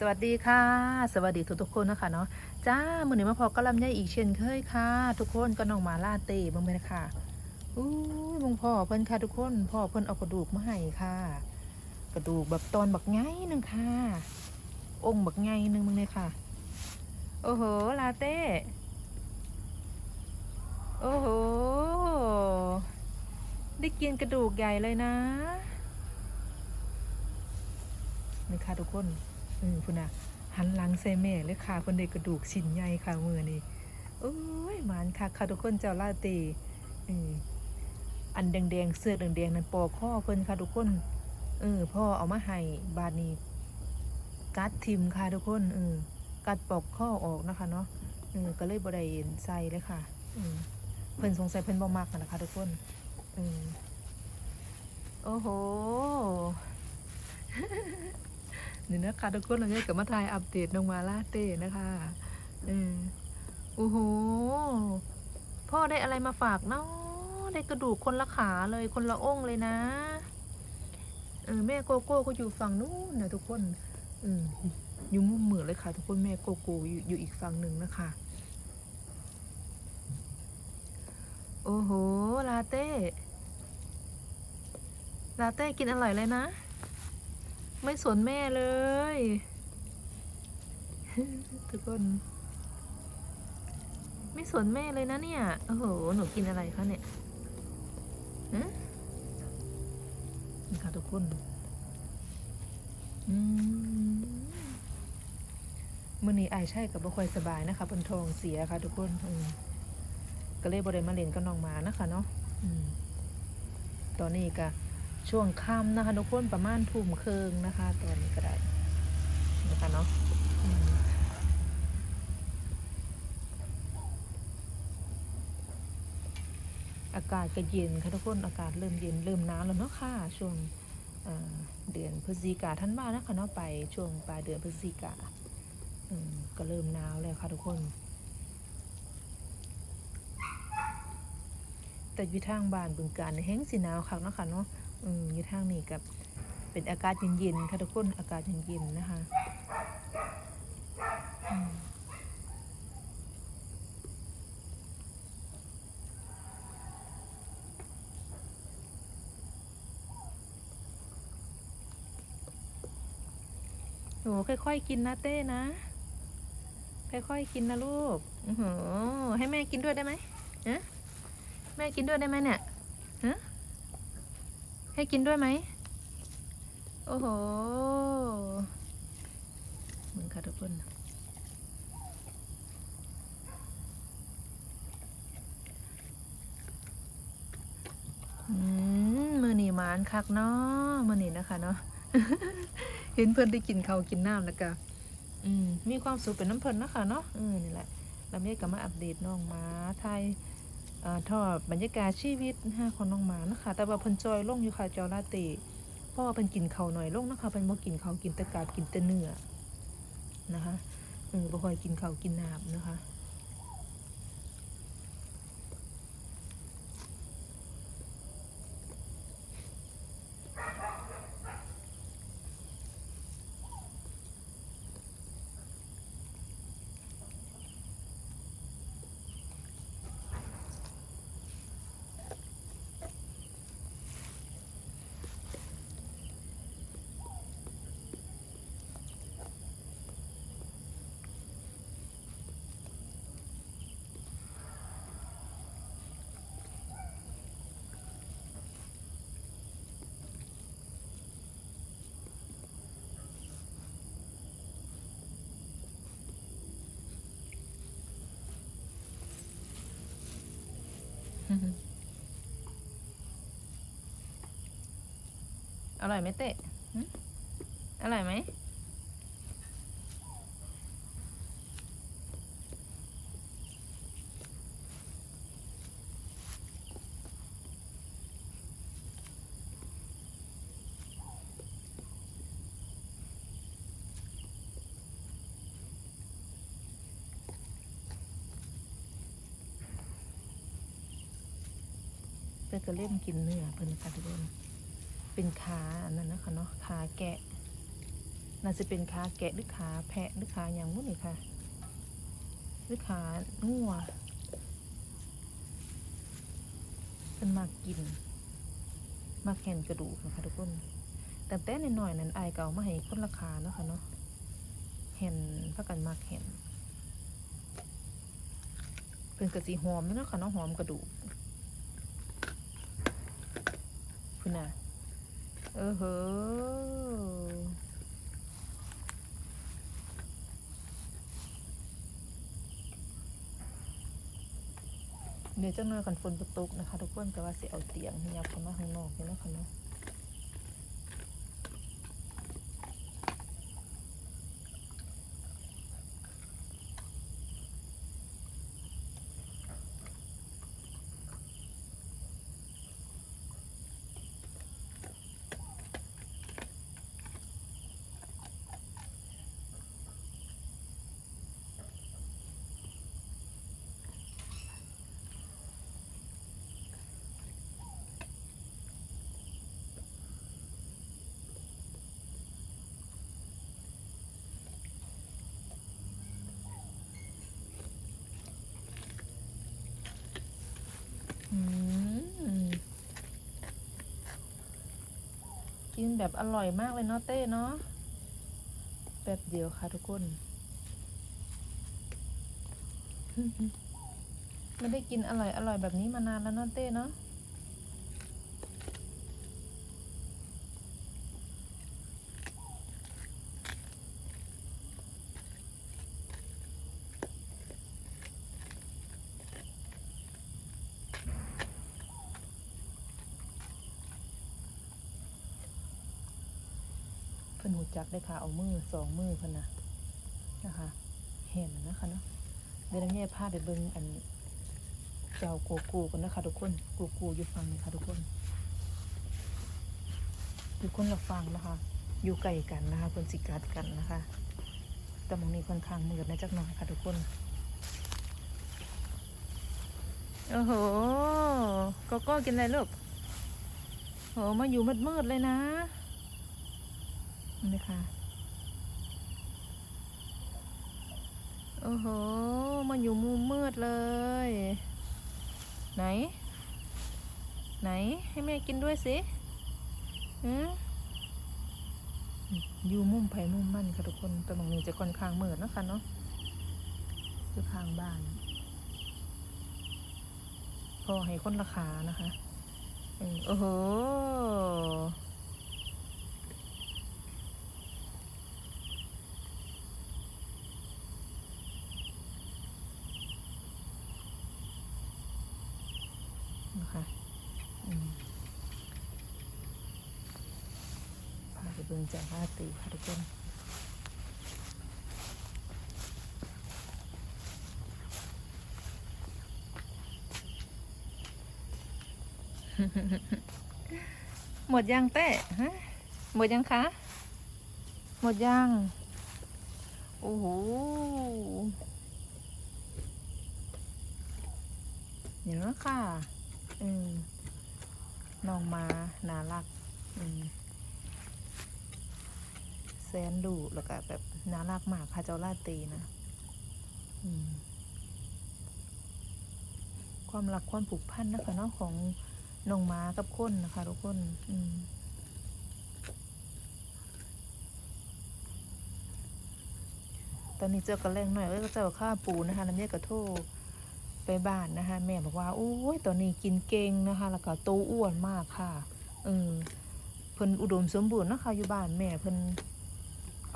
สวัสดีค่ะ สวัสดีทุกทุกคนนะคะเนาะจ้ามือหนี้มาพอก็ลำไยอีกเช่นเคยค่ะ ทุกคนก็น้องมาลาเต้เบิ่งไปนะคะอู้ยมึงพ่อเพิ่นค่ะทุกคนพ่อเพิ่นเอากระดูกมาให้ค่ะ กระดูกแบบตอนบักไงหนึ่งค่ะ องค์บักไงหนึ่งมึงเลยค่ะ โอ้โหลาเต้โอ้โหได้กินกระดูกใหญ่เลยนะนี่ค่ะทุกคน เออพุ่นน่ะหันหลังใส่แม่เลยค่ะคนเด็กกระดูกชิ้นใหญ่ค่ะมือนี่โอ้ยหมานค่ะค่ะทุกคนเจ้าลาตเอออันแดงๆเสื้อแดงๆนั่นปอกข้อเพิ่นค่ะทุกคน เออพ่อเอามาให้บาดนี้กัดทิมค่ะทุกคนเออกัดปอกข้อออกนะคะเนาะเออก็เลยบ่ได้ใส่เลยค่ะเออเพิ่นสงสัยเพิ่นบ่มักนั่นแหละค่ะทุกคนเออโอ้โห นี่นะคะทุกคนเราเนี่ยกับมาทายอัปเดตน้องมาลาเต้นะคะเออโอ้โห พ่อได้อะไรมาฝากเนาะได้กระดูกคนละขาเลยคนละองค์เลยนะเออแม่โกโก้ก็อยู่ฝั่งนู้นนะทุกคนเอออยู่มุมเหมือเลยค่ะ ทุกคนแม่โกโก้อยู่อยู่อีกฝั่งหนึ่งนะคะ โอ้โหลาเต้ลาเต้กินอร่อยเลยนะ ไม่สนแม่เลย ทุกคน ไม่สนแม่เลยนะเนี่ย โอ้โห หนูกินอะไรคะเนี่ยฮะนี่ค่ะทุกคนอืมมื่อนี้ไอใช่กับบ่ค่อยสบายนะคะบนทองเสียค่ะทุกคนก็เลยบริมาเล่นกับน้องมานะคะเนาะอตอนนี้ก็ ช่วงค่ำนะคะทุกคนประมาณทุ่มครึ่งนะคะ ตอนนี้ก็ได้นะคะเนาะอากาศก็เย็นค่ะทุกคนอากาศเริ่มเย็นเริ่มหนาวแล้วเนาะค่ะ ช่วงเดือนพฤศจิกาท่านมานะคะเนาะไปช่วงปลายเดือนพฤศจิกาก็เริ่มหนาวแล้วค่ะทุกคน แต่อยู่ทางบ้านบึงการในแห้งสีหนาวคักนะค่ะเนาะ อืมอยู่ทางนี้กับเป็นอากาศเย็นๆค่ะทุกคนอากาศเย็นๆนะคะอืมโหค่อยๆกินนะเต้นะ ค่อยๆกินนะลูกโอือหือให้แม่กินด้วยได้ไหมฮะแม่กินด้วยได้ไหมเนี่ย ให้กินด้วยไหม โอ้โหมึงค่ะทุกคนอืมมือหนีหมานคักเนาะมือหนีนะคะเนาะเห็นเพื่อนได้กินเขากินน้ำแล้วก็อืมมีความสุขเป็นน้ำเพลินนะคะเนาะเออนี่แหละแล้วเมฆก็มาอัปเดตน้องหมาไทย ทอดบรรยากาศชีวิตห้าคะของน้องหมานะคะ แต่ว่าเพิ่นจอยลงอยู่ค่ะจอราติเพราะว่าเพิ่นกินข้าหน่อยลงนะคะเพิ่นบ่กินเขากินตะกาบกินแต่เนื้อนะคะเออบ่ค่อยกินเขากินน้ำนะคะ อร่อยไหมเตะอร่อยไหม ก็เล่มกินเนื้อเพิ่นค่ะทุกคนเป็นขาอันนั้นนะคะเนาะขาแกะ น่าจะเป็นขาแกะหรือขาแพะหรือขาอย่างมุ้นี่ค่ะหรือขางัวเป็นมากกินมากแห่นกระดูกนะคะทุกคนแต่แต่ในหน่อยๆนั้นไอเก่ามาให้คนราคาเนาะค่ะเนาะเห็นพักกันมากเห็นเป็นกระสีหอมเนาะค่ะเนาะหอมกระดูก คุณน่ะเออเหอเดี๋ยวจะนอยกันฝนตกนะคะทุกคนแต่ว่าเสิเอาเตียงยับเข้ามาข้างนอกนี่นะคะเนาะ กินแบบอร่อยมากเลยเนาะเต้เนาะแบบเดียวค่ะทุกคน ไม่ได้กินอร่อยอร่อยแบบนี้มานานแล้วเนาะเต้เนาะ เพิ่นหูจักได้ค่ะ เอามือสองมือพิ่นนะนะคะ เห็นนะคะเนาะเดี๋ยวเราเนี่ยพาไปเบิ่งอันเจ้าโกโก้กันนะคะทุกคนโกโก้อยู่ฟังนี่ค่ะทุกคนอยู่คนละฟังนะคะ อยู่ไกลกันนะคะคนสิกัดกันนะคะแต่มองนี้ค่อนข้างมืดนะจักหน่อยค่ะทุกคนโอ้โหกโก้กินอะไรลูกโหมาอยู่มืดๆเลยนะ นี่ค่ะโอ้โหมาอยู่มุมมืดเลย ไหน ไหนให้แม่กินด้วยสิอืมอยู่มุมไผ่มุมมันค่ะทุกคนแต่บางนี้จะค่อนข้างมืดนะคะเนาะคือทางบ้าน พอให้คนราคานะคะเออโอ้โห นะคะอืมพาไป เบิ่งจากราตีค่ะทุกคนหมดยังเต้ฮะหมดยังคะ หมดยัง โอ้โหเดี๋ยวนะค่ะ อืมน้องมา น่ารัก อืม แสนดูแล้วก็แบบน่ารักมากค่ะเจ้าลาตีนะความรักความผูกพันนะคะเนาะของน้องม้ากับคนนะคะทุกคนอืมตอนนี้เจอกันแรงหน่อยเอ้ยก็เจอข้าปูนะคะน้ำเยี่ยกระโทไปบ้านนะคะ แม่บอกว่าโอ้ยตอนนี้กินเก่งนะคะ แล้วก็โตอ้วนมากค่ะเออเพิ่นอุดมสมบูรณ์นะคะอยู่บ้านแม่เพิ่น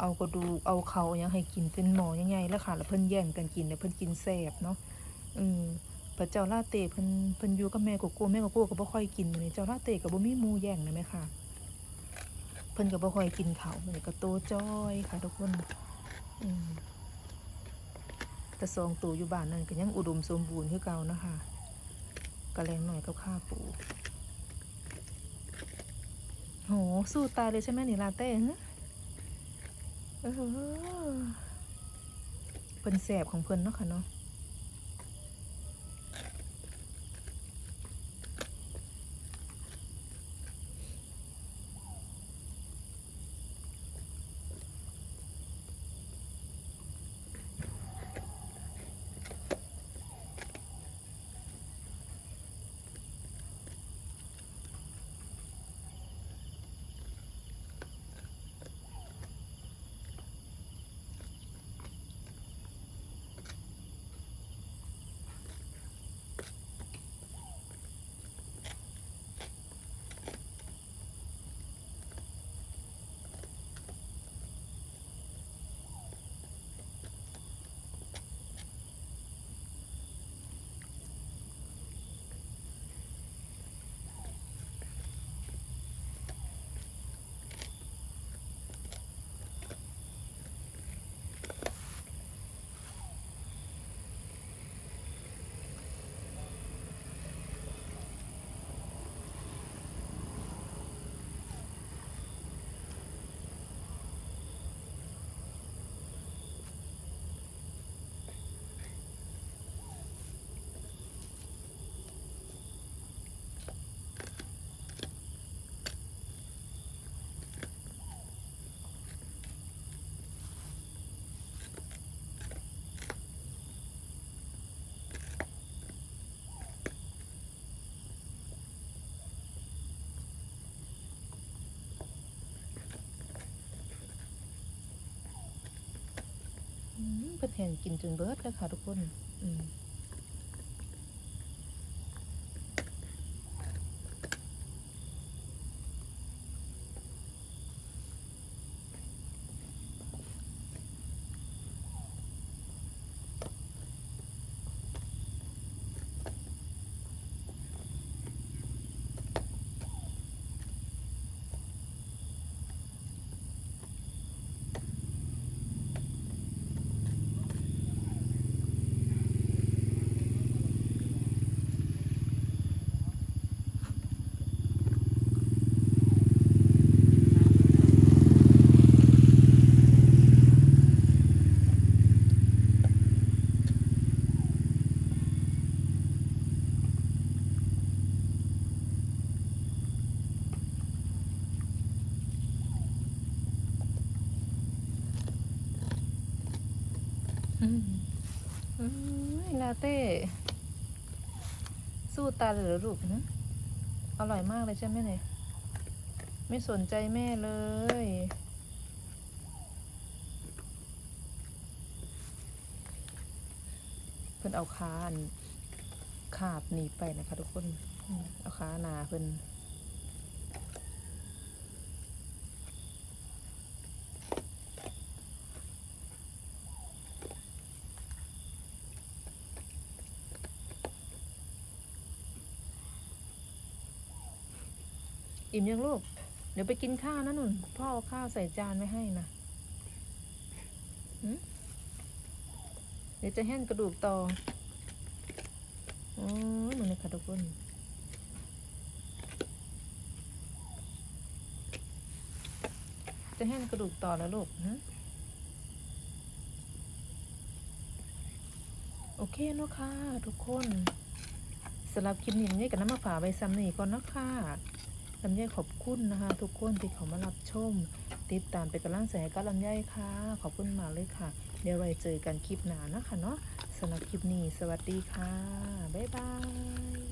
เอากระดูกเอาเขายังให้กินเป็นหมอยังไงแล้วค่ะแล้วเพิ่นแย่งกันกินเนี่ยเพิ่นกินแซ่บเนาะเออพระเจ้าลาเต้เพิ่นเพิ่นอยู่กับแม่โกโก้แม่โกโก้ก็บ่ค่อยกินมื้อนี้เจ้าลาเต้ก็บ่มีมูแย่งนะแม่ค่ะเพิ่นก็บ่ค่อยกินเขาวมื้อนี้ก็โตจ้อยค่ะทุกคนอืมแต่สองตัวอยู่บ้านนั่นก็ยังอุดมสมบูรณ์คือเก่านะคะกระแรงหน่อยกับข้าปูโหสู้ตายเลยใช่ไหมนี่ลาเต้ฮะ เออเพิ่นแสบของเพิ่นเนาะค่ะเนาะ อืม เพิ่นแห่งกินจนเบิดแล้วค่ะทุกคน อืม อืมอืมลาเต้ สู้ ตายเลยเหรอลูกอร่อยมากเลยใช่ไหมเนี่ย ไม่สนใจแม่เลย เพิ่นเอาคานขาบหนีไปนะคะทุกคน เอาคาหนาเพิ่น อิ่มยังลูก เดี๋ยวไปกินข้าวนะนุ่น พ่อเอาข้าวใส่จานไว้ให้นะเดี๋ยวจะแห้งกระดูกต่อโอ้ยมันเลยค่ะทุกคนจะแห้งกระดูกต่อแล้วลูกฮะโอเคเนาะค่ะทุกคนสำหรับคลิปนี้นี่กับน้ำมาฝากใบซ้ำนี่ก่อนเนาะค่ะ ลำไยขอบคุณนะคะ ทุกคนที่เขามารับชม ติดตามเป็นกำลังใจให้กับลำไยค่ะ ขอบคุณมากเลยค่ะ เดี๋ยวไว้เจอกันคลิปหน้านะคะเนาะสำหรับคลิปนี้ สวัสดีค่ะ บ๊ายบาย